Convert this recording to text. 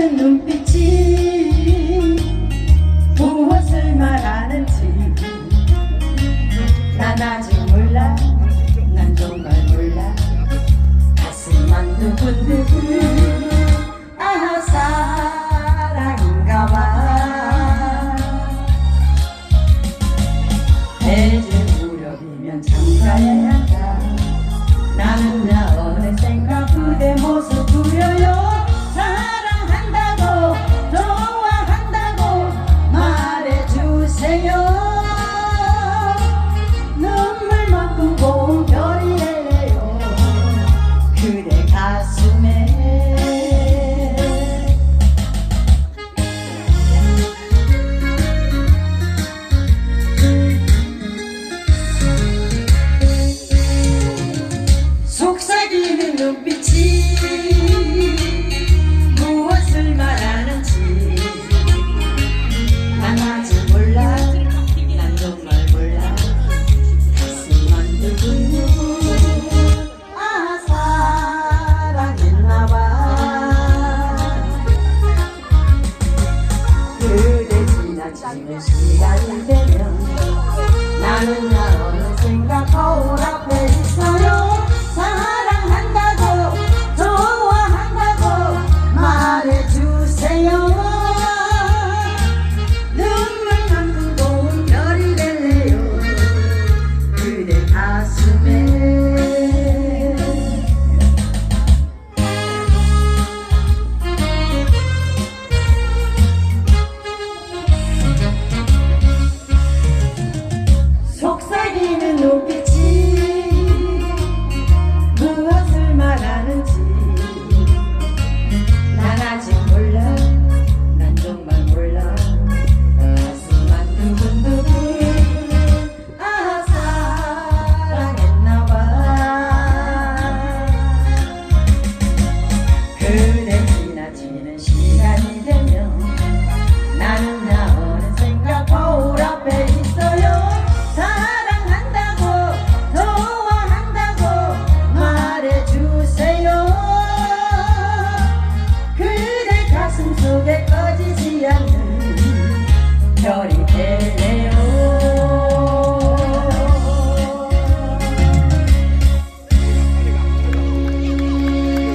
흐르는 눈빛이 무엇을 말하는지 난 아직 몰라. 난 정말 몰라. 가슴만 두근두근. 아 사랑인가 봐. 해질 무렵이면 잠가야 한다. 나는 나 지나치는 시간